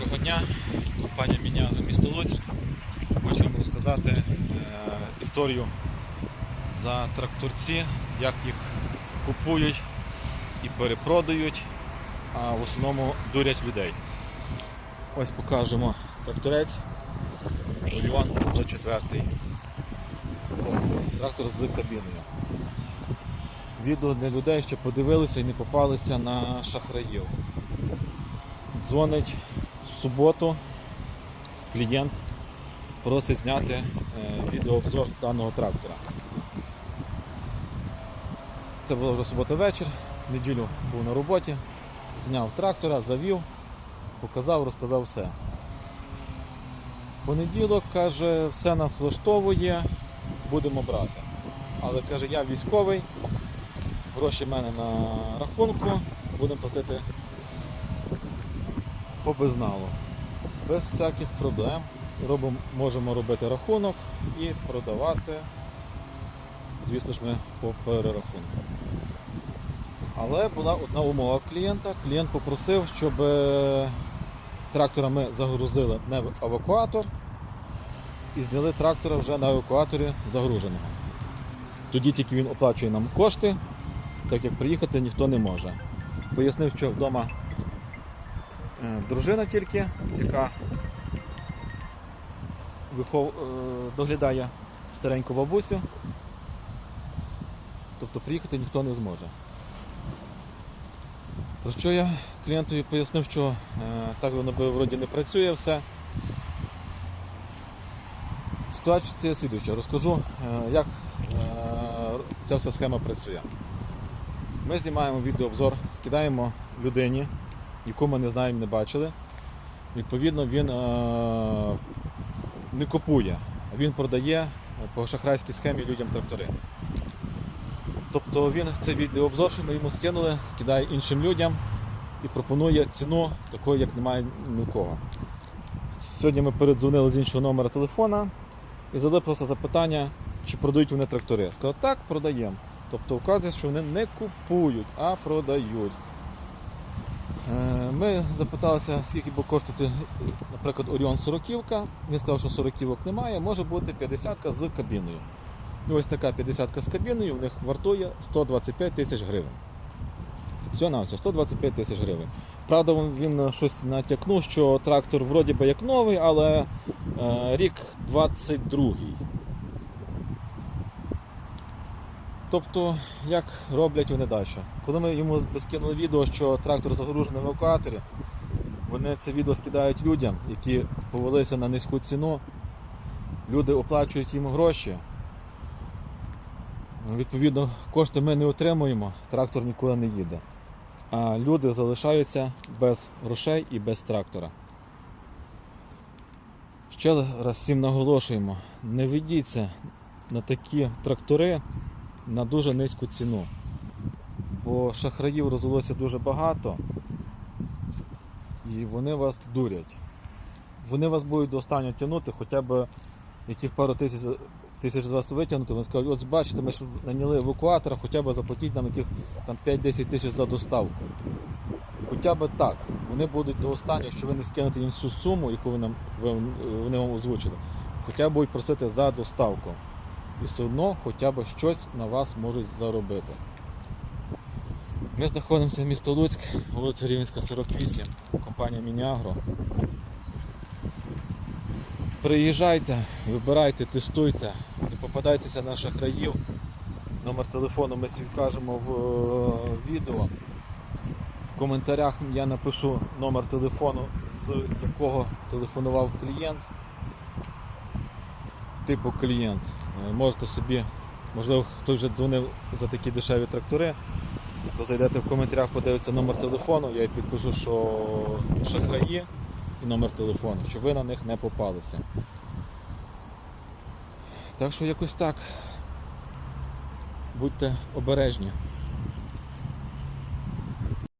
Доброго дня, компанія Міняга місто Луцьк. Хочу вам розказати е, історію за тракторці, як їх купують і перепродають, а в основному дурять людей. Ось покажемо тракторець Ольон 104. Трактор з кабіною. Відео для людей, щоб подивилися і не попалися на шахраїв. Дзвонить суботу клієнт, просить зняти е, відеообзор даного трактора. Це була вже субота вечір, неділю був на роботі, зняв трактора, завів, показав, розказав все. Понеділок каже, все нас влаштовує, будемо брати. Але каже, я військовий, гроші в мене на рахунку, будемо платити по безналу. Без всяких проблем. Робимо, можемо робити рахунок і продавати, звісно ж, ми по перерахунку. Але була одна умова клієнта. Клієнт попросив, щоб е, трактора ми загрузили не в евакуатор і зняли трактора вже на евакуаторі загруженого. Тоді тільки він оплачує нам кошти, так як приїхати ніхто не може. Пояснив, що вдома дружина тільки, яка вихов... е, доглядає стареньку бабусю. Тобто приїхати ніхто не зможе. Про що я клієнтові пояснив, що е, так воно би вроді не працює все. Ситуація слідуюча. Розкажу, е, як е, ця вся схема працює. Ми знімаємо відеообзор, скидаємо людині, яку ми не знаємо, не бачили. Відповідно, він е, не купує, а він продає по шахрайській схемі людям трактори. Тобто він це відеообзор, що ми йому скинули, скидає іншим людям і пропонує ціну такої, як немає нікого. Сьогодні ми передзвонили з іншого номера телефона і задали просто запитання, чи продають вони трактори. Сказали, так, продаємо. Тобто вказує, що вони не купують, а продають. Е, Ми запиталися, скільки буде коштувати, наприклад, Оріон 40 -ка. Він сказав, що 40 немає, може бути 50 з кабіною. І ось така 50-ка з кабіною в них вартує 125 тисяч гривень. Все на все, 125 тисяч гривень. Правда, він- щось натякнув, що трактор вроді би як новий, але е, рік 22. Тобто, як роблять вони далі? Коли ми йому скинули відео, що трактор загружений в евакуаторі, вони це відео скидають людям, які повелися на низьку ціну. Люди оплачують їм гроші. Відповідно, кошти ми не отримуємо, трактор нікуди не їде. А люди залишаються без грошей і без трактора. Ще раз всім наголошуємо, не ведіться на такі трактори на дуже низьку ціну. Бо шахраїв розвелося дуже багато і вони вас дурять. Вони вас будуть до останнього тягнути, хоча б яких пару тисяч, тисяч з вас витягнути, вони скажуть, ось бачите, ми ж наняли евакуатора, хоча б заплатіть нам яких там 5-10 тисяч за доставку. Хоча б так. Вони будуть до останнього, що ви не скинете їм всю суму, яку ви нам, ви, вони вам озвучили, хоча б будуть просити за доставку. І все одно хоча б щось на вас можуть заробити. Ми знаходимося в місто Луцьк, вулиця Рівненська, 48, компанія Мініагро. Приїжджайте, вибирайте, тестуйте, не попадайтеся на шахраїв. Номер телефону ми вкажемо в е, відео. В коментарях я напишу номер телефону, з якого телефонував клієнт. Типу клієнт. Е, Можете собі, можливо, хтось вже дзвонив за такі дешеві трактори, то зайдете в коментарях, подивиться номер телефону, я й підпишу, що шахраї і номер телефону, щоб ви на них не попалися. Так що якось так. Будьте обережні.